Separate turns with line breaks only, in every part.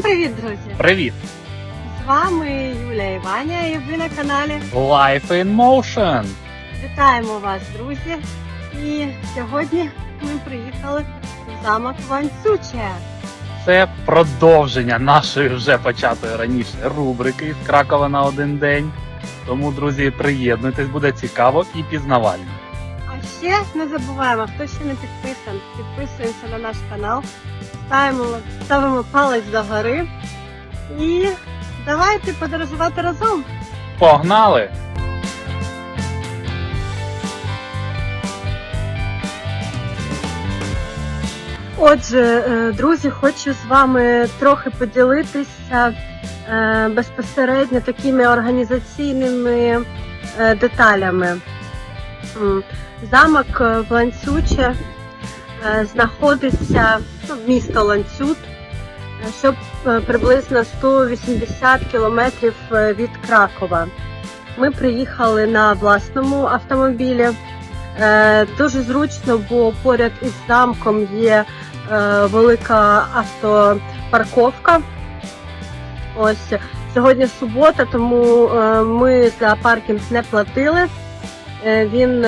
Всім привіт, друзі!
Привіт!
З вами Юлія Іваня і ви на каналі.
Life in Motion!
Вітаємо вас, друзі! І сьогодні ми приїхали в замок Ванцюче.
Це продовження нашої вже початої раніше рубрики з Кракова на один день. Тому, друзі, приєднуйтесь, буде цікаво і пізнавально.
А ще не забуваємо, хто ще не підписан, підписуємося на наш канал, ставимо, ставимо палець догори і давайте подорожувати разом.
Погнали!
Отже, е, друзі, хочу з вами трохи поділитися е, безпосередньо такими організаційними е, деталями. Замок в Ланцюче знаходиться місто Ланцют, е, що е, приблизно 180 кілометрів е, від Кракова. Ми приїхали на власному автомобілі. Дуже зручно, бо поряд із замком є велика автопарковка. Ось сьогодні субота, тому ми за паркінг не платили. Він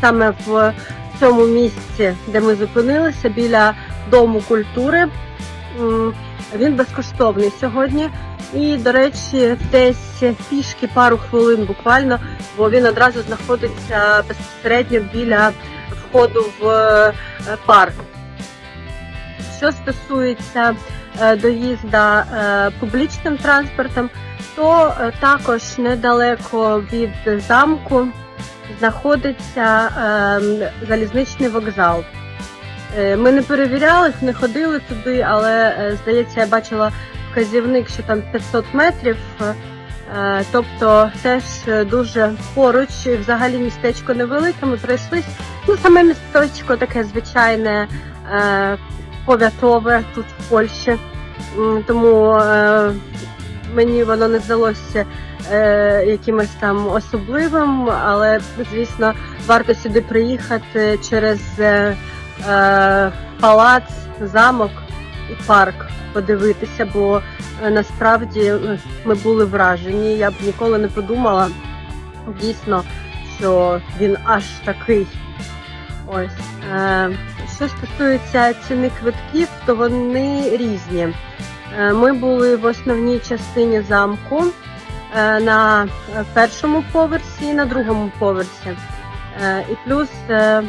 саме в цьому місці, де ми зупинилися, біля Дому культури. Він безкоштовний сьогодні. І, до речі, десь пішки пару хвилин буквально, бо він одразу знаходиться безпосередньо біля входу в е, парк. Що стосується е, доїзда е, публічним транспортом, то також недалеко від замку знаходиться е, залізничний вокзал. Е, Ми не перевіряли, не ходили туди, але е, здається, я бачила вказівник, що там 500 метрів. Е, Тобто теж дуже поруч, взагалі містечко невелике, ми пройшлись. Ну, саме містечко таке звичайне, повятове тут в Польщі. Тому мені воно не здалося якимось там особливим, але звісно варто сюди приїхати через палац, замок і парк подивитися, бо е, насправді е, ми були вражені. Я б ніколи не подумала дійсно, що він аж такий. Ось. Е, що стосується ціни квитків, то вони різні. Е, Ми були в основній частині замку е, на е, першому поверсі і на другому поверсі. Е, І плюс е,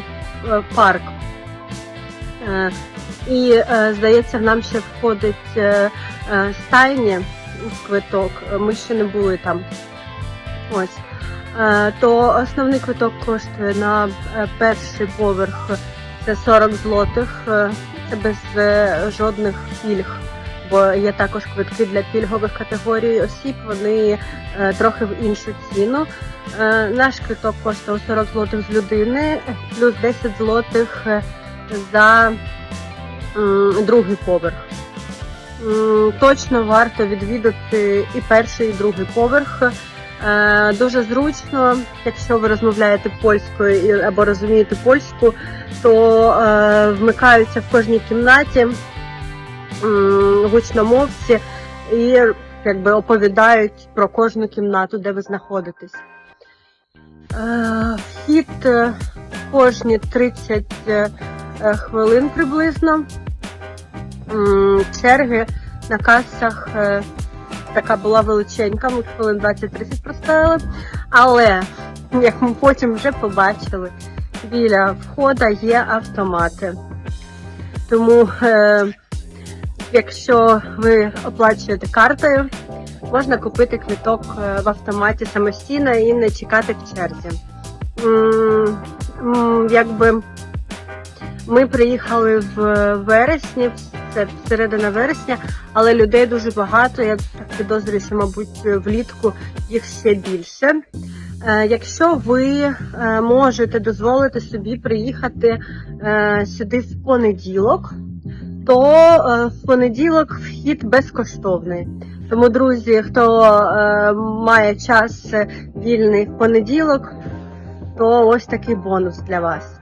е, парк. Е, І, е, здається, нам ще входить е, стайні квиток. Ми ще не були там. Ось. То основний квиток коштує на перший поверх це 40 злотих. Це без жодних пільг. Бо є також квитки для пільгових категорій осіб, вони трохи в іншу ціну. Наш квиток коштував 40 злотих з людини, плюс 10 злотих за другий поверх. Точно варто відвідати і перший, і другий поверх. Е, Дуже зручно, якщо ви розмовляєте польською або розумієте польську, то е, вмикаються в кожній кімнаті гучномовці і якби оповідають про кожну кімнату, де ви знаходитесь. Е, Вхід кожні 30 е, е, хвилин приблизно. Черги на касах е, така була величенька, ми хвилин 20-30 простояли. Але, як ми потім вже побачили, біля входа є автомати. Тому, е, якщо ви оплачуєте картою, можна купити квиток е, в автоматі самостійно і не чекати в черзі. Якби ми приїхали в вересні, це середина вересня, але людей дуже багато. Я так підозрюю, що, мабуть, влітку їх ще більше. Е, Якщо ви е, можете дозволити собі приїхати е, сюди в понеділок, то е, в понеділок вхід безкоштовний. Тому, друзі, хто е, має час е, вільний в понеділок, то ось такий бонус для вас.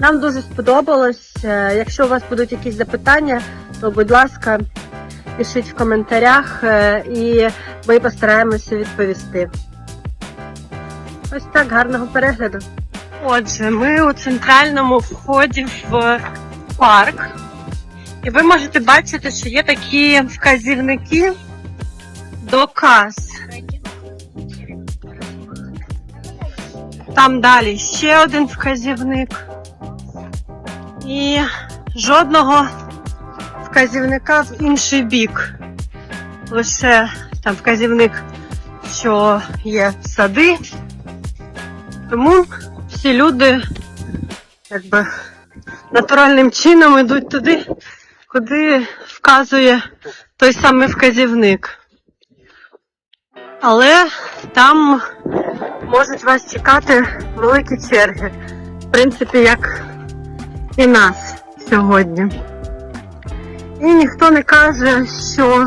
Нам дуже сподобалось. Е, Якщо у вас будуть якісь запитання, то будь ласка, пишіть в коментарях, е, і ми постараємося відповісти. Ось так, гарного перегляду. Отже, ми у центральному вході в парк. І ви можете бачити, що є такі вказівники до кас. Там далі ще один вказівник. І жодного вказівника в інший бік. Лише там вказівник, що є сади. Тому всі люди якби натуральним чином йдуть туди, куди вказує той самий вказівник. Але там можуть вас чекати великі черги. В принципі, як і нас сьогодні. І ніхто не каже, що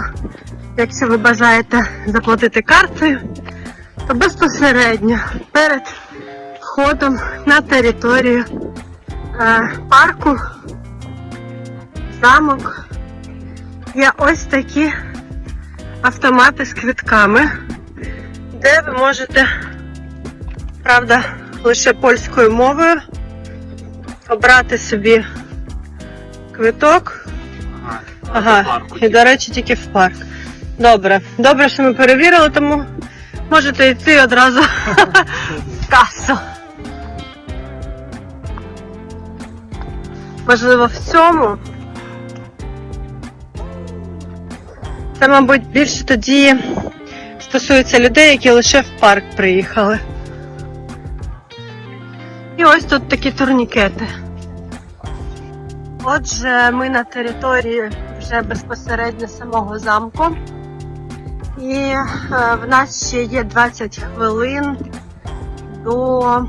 якщо ви бажаєте заплатити картою, то безпосередньо перед входом на територію е, парку, замок є ось такі автомати з квитками, де ви можете, правда, лише польською мовою обрати собі квиток. Ага, і до речі, тільки в парк. Добре. Добре, що ми перевірили, тому можете йти одразу в касу. Можливо, в цьому. Це, мабуть, більше тоді стосується людей, які лише в парк приїхали. І ось тут такі турнікети. Отже, ми на території вже безпосередньо самого замку. І е, в нас ще є 20 хвилин до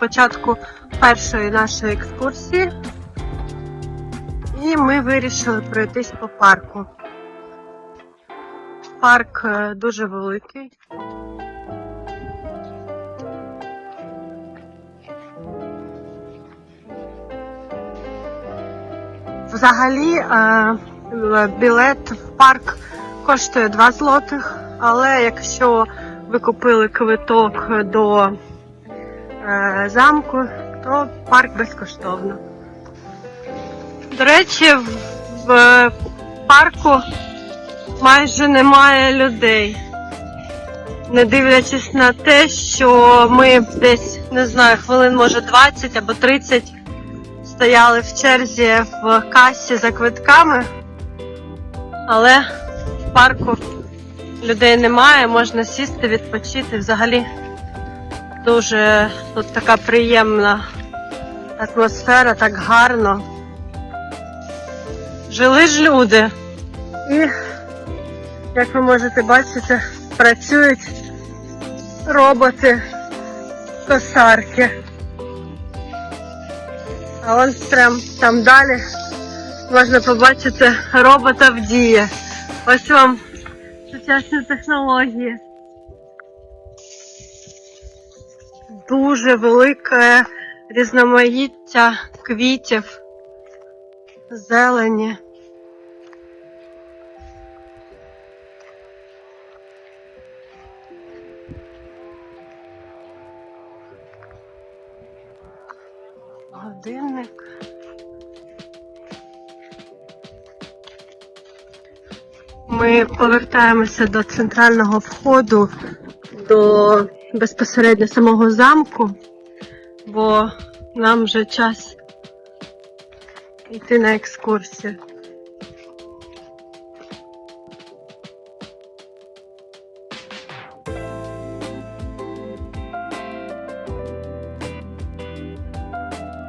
початку першої нашої екскурсії. І ми вирішили пройтись по парку. Парк е, дуже великий. Взагалі е, білет в парк коштує 2 злотих, але якщо ви купили квиток до е, замку, то парк безкоштовно. До речі, в парку майже немає людей. Не дивлячись на те, що ми десь, не знаю, хвилин може 20 або 30 стояли в черзі в касі за квитками, але в парку людей немає, можна сісти, відпочити. Взагалі дуже тут така приємна атмосфера, так гарно. Жили ж люди. І, як ви можете бачити, працюють роботи косарки. А он прям там далі можна побачити робота в дії. Ось вам сучасні технології. Дуже велике різноманіття квітів, зелені. Годинник. Ми повертаємося до центрального входу, до безпосередньо самого замку, бо нам вже час йти на екскурсію.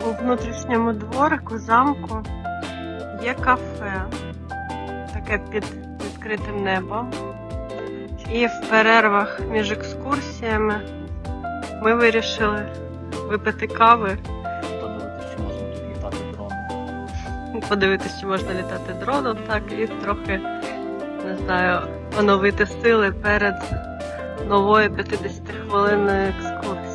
У внутрішньому дворику замку є кафе, таке під відкритим небом. І в перервах між екскурсіями ми вирішили випити кави,
Подивитися, чи можна літати дроном.
подивитися, чи можна літати дроном, так, і трохи, не знаю, оновити сили перед новою 50-хвилинною екскурсією.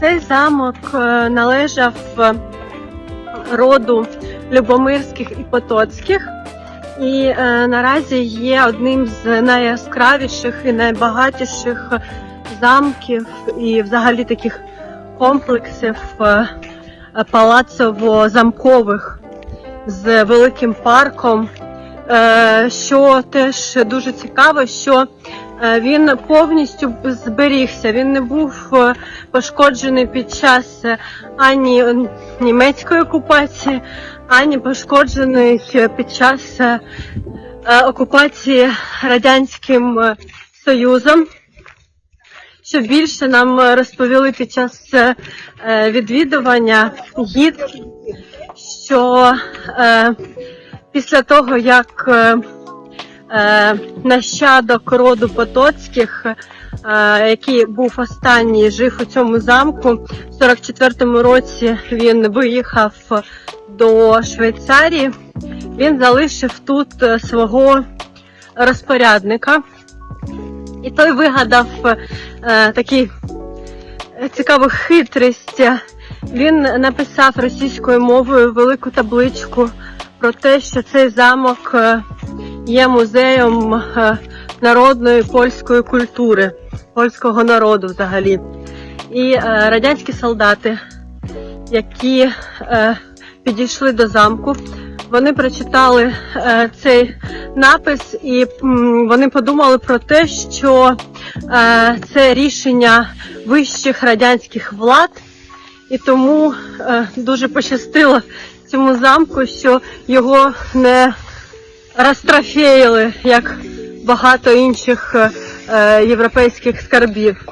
Цей замок е, належав е, роду Любомирських і Потоцьких. і е, наразі є одним з найяскравіших і найбагатіших замків і взагалі таких комплексів е, палацово-замкових з великим парком. Е, Що теж дуже цікаво, що він повністю зберігся. Він не був е, пошкоджений під час е, ані німецької окупації, ані пошкоджений е, під час е, е, окупації Радянським е, Союзом. Що більше нам е, розповіли під час е, е, відвідування гід, що е, після того, як е, е, нащадок роду Потоцьких, е, який був останній, жив у цьому замку, в 44-му році він виїхав до Швейцарії. Він залишив тут е, свого розпорядника. І той вигадав е, такий е, цікаву хитрість. Він написав російською мовою велику табличку про те, що цей замок е, є музеєм е, народної польської культури, польського народу взагалі. І е, радянські солдати, які е, підійшли до замку, вони прочитали цей напис і вони подумали про те, що це рішення вищих радянських влад, і тому дуже пощастило цьому замку, що його не розтрофеїли, як багато інших е, е, європейських скарбів.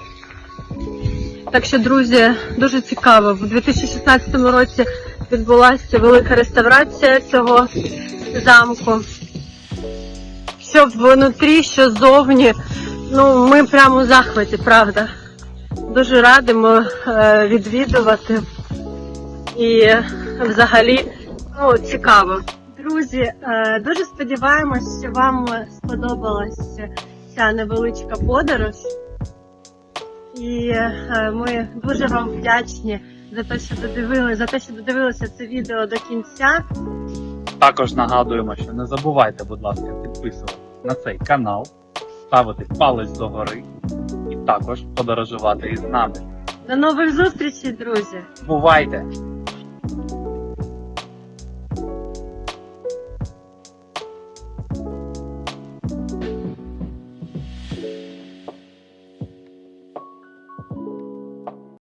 Так що, друзі, дуже цікаво. В 2016 році відбулася велика реставрація цього замку. Що внутрі, що ззовні. Ну, ми прямо у захваті, правда. Дуже радимо е, відвідувати. І взагалі ну, цікаво. Друзі, е, дуже сподіваємось, що вам сподобалась ця невеличка подорож. І е, ми дуже вам вдячні за те, що додивилися, за те, що додивилися це відео до кінця.
Також нагадуємо, що не забувайте, будь ласка, підписуватися на цей канал, ставити палець догори і також подорожувати із нами.
До нових зустрічей, друзі!
Бувайте!